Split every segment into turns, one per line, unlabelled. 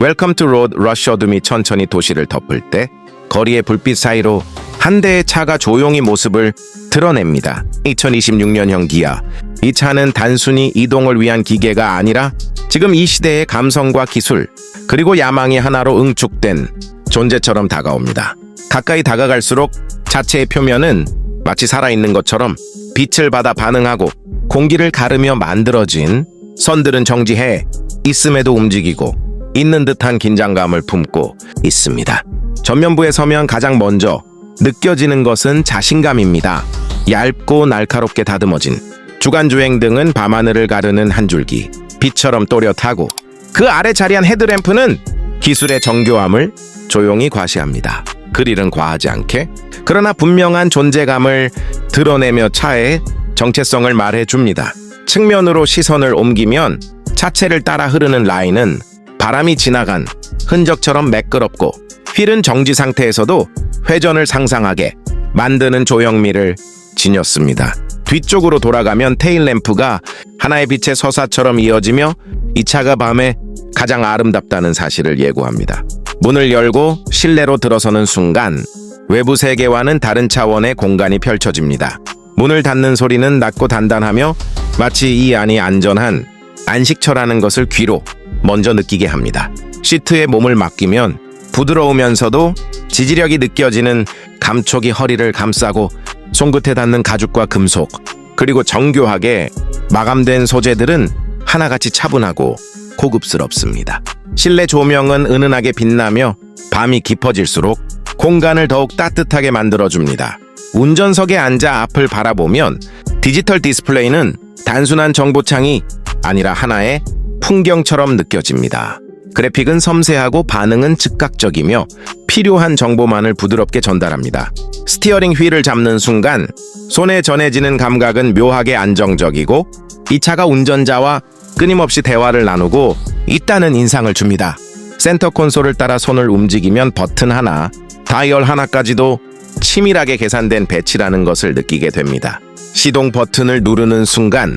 웰컴 투 로드 러쉬 어둠이 천천히 도시를 덮을 때 거리의 불빛 사이로 한 대의 차가 조용히 모습을 드러냅니다. 2026년형 기아. 이 차는 단순히 이동을 위한 기계가 아니라 지금 이 시대의 감성과 기술, 그리고 야망이 하나로 응축된 존재처럼 다가옵니다. 가까이 다가갈수록 자체의 표면은 마치 살아있는 것처럼 빛을 받아 반응하고 공기를 가르며 만들어진 선들은 정지해 있음에도 움직이고 있는 듯한 긴장감을 품고 있습니다. 전면부에 서면 가장 먼저 느껴지는 것은 자신감입니다. 얇고 날카롭게 다듬어진 주간주행 등은 밤하늘을 가르는 한 줄기 빛처럼 또렷하고 그 아래 자리한 헤드램프는 기술의 정교함을 조용히 과시합니다. 그릴은 과하지 않게 그러나 분명한 존재감을 드러내며 차의 정체성을 말해줍니다. 측면으로 시선을 옮기면 차체를 따라 흐르는 라인은 바람이 지나간 흔적처럼 매끄럽고 휠은 정지 상태에서도 회전을 상상하게 만드는 조형미를 지녔습니다. 뒤쪽으로 돌아가면 테일램프가 하나의 빛의 서사처럼 이어지며 이 차가 밤에 가장 아름답다는 사실을 예고합니다. 문을 열고 실내로 들어서는 순간 외부 세계와는 다른 차원의 공간이 펼쳐집니다. 문을 닫는 소리는 낮고 단단하며 마치 이 안이 안전한 안식처라는 것을 귀로 먼저 느끼게 합니다. 시트에 몸을 맡기면 부드러우면서도 지지력이 느껴지는 감촉이 허리를 감싸고 손끝에 닿는 가죽과 금속 그리고 정교하게 마감된 소재들은 하나같이 차분하고 고급스럽습니다. 실내 조명은 은은하게 빛나며 밤이 깊어질수록 공간을 더욱 따뜻하게 만들어줍니다. 운전석에 앉아 앞을 바라보면 디지털 디스플레이는 단순한 정보창이 아니라 하나의 풍경처럼 느껴집니다. 그래픽은 섬세하고 반응은 즉각적이며 필요한 정보만을 부드럽게 전달합니다. 스티어링 휠을 잡는 순간 손에 전해지는 감각은 묘하게 안정적이고 이 차가 운전자와 끊임없이 대화를 나누고 있다는 인상을 줍니다. 센터 콘솔을 따라 손을 움직이면 버튼 하나, 다이얼 하나까지도 치밀하게 계산된 배치라는 것을 느끼게 됩니다. 시동 버튼을 누르는 순간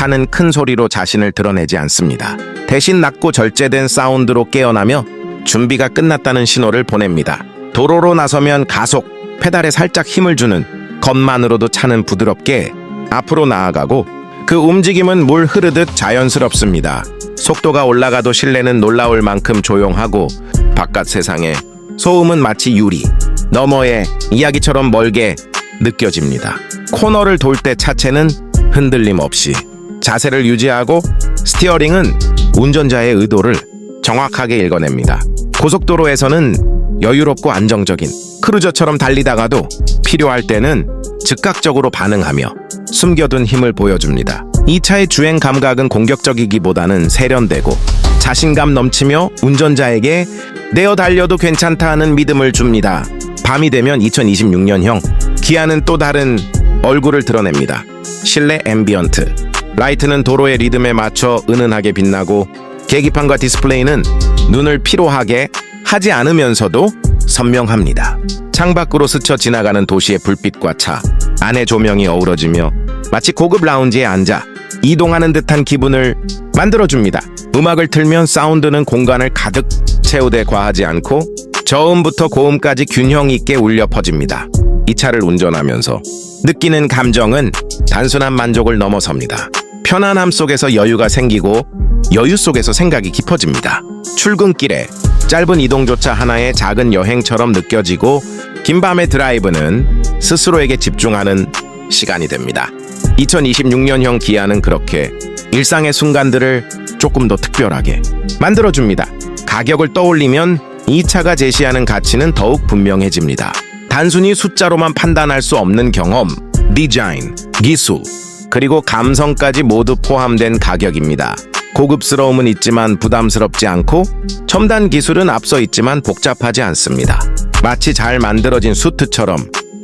차는 큰 소리로 자신을 드러내지 않습니다. 대신 낮고 절제된 사운드로 깨어나며 준비가 끝났다는 신호를 보냅니다. 도로로 나서면 가속, 페달에 살짝 힘을 주는 것만으로도 차는 부드럽게 앞으로 나아가고 그 움직임은 물 흐르듯 자연스럽습니다. 속도가 올라가도 실내는 놀라울 만큼 조용하고 바깥 세상에 소음은 마치 유리 너머의 이야기처럼 멀게 느껴집니다. 코너를 돌 때 차체는 흔들림 없이 자세를 유지하고 스티어링은 운전자의 의도를 정확하게 읽어냅니다. 고속도로에서는 여유롭고 안정적인 크루저처럼 달리다가도 필요할 때는 즉각적으로 반응하며 숨겨둔 힘을 보여줍니다. 이 차의 주행 감각은 공격적이기보다는 세련되고 자신감 넘치며 운전자에게 내어 달려도 괜찮다 하는 믿음을 줍니다. 밤이 되면 2026년형 기아는 또 다른 얼굴을 드러냅니다. 실내 앰비언트 라이트는 도로의 리듬에 맞춰 은은하게 빛나고 계기판과 디스플레이는 눈을 피로하게 하지 않으면서도 선명합니다. 창밖으로 스쳐 지나가는 도시의 불빛과 차, 안의 조명이 어우러지며 마치 고급 라운지에 앉아 이동하는 듯한 기분을 만들어줍니다. 음악을 틀면 사운드는 공간을 가득 채우되 과하지 않고 저음부터 고음까지 균형 있게 울려 퍼집니다. 이 차를 운전하면서 느끼는 감정은 단순한 만족을 넘어섭니다. 편안함 속에서 여유가 생기고 여유 속에서 생각이 깊어집니다. 출근길에 짧은 이동조차 하나의 작은 여행처럼 느껴지고 긴 밤의 드라이브는 스스로에게 집중하는 시간이 됩니다. 2026년형 기아는 그렇게 일상의 순간들을 조금 더 특별하게 만들어줍니다. 가격을 떠올리면 이 차가 제시하는 가치는 더욱 분명해집니다. 단순히 숫자로만 판단할 수 없는 경험, 디자인, 기술, 그리고 감성까지 모두 포함된 가격입니다. 고급스러움은 있지만 부담스럽지 않고 첨단 기술은 앞서 있지만 복잡하지 않습니다. 마치 잘 만들어진 수트처럼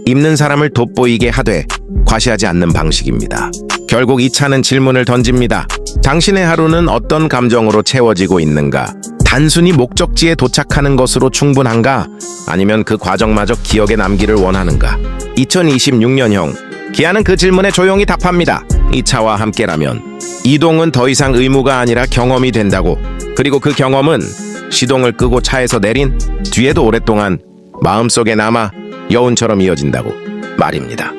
입는 사람을 돋보이게 하되 과시하지 않는 방식입니다. 결국 이 차는 질문을 던집니다. 당신의 하루는 어떤 감정으로 채워지고 있는가? 단순히 목적지에 도착하는 것으로 충분한가? 아니면 그 과정마저 기억에 남기를 원하는가? 2026년형 기아는 그 질문에 조용히 답합니다. 이 차와 함께라면 이동은 더 이상 의무가 아니라 경험이 된다고. 그리고 그 경험은 시동을 끄고 차에서 내린 뒤에도 오랫동안 마음속에 남아 여운처럼 이어진다고 말입니다.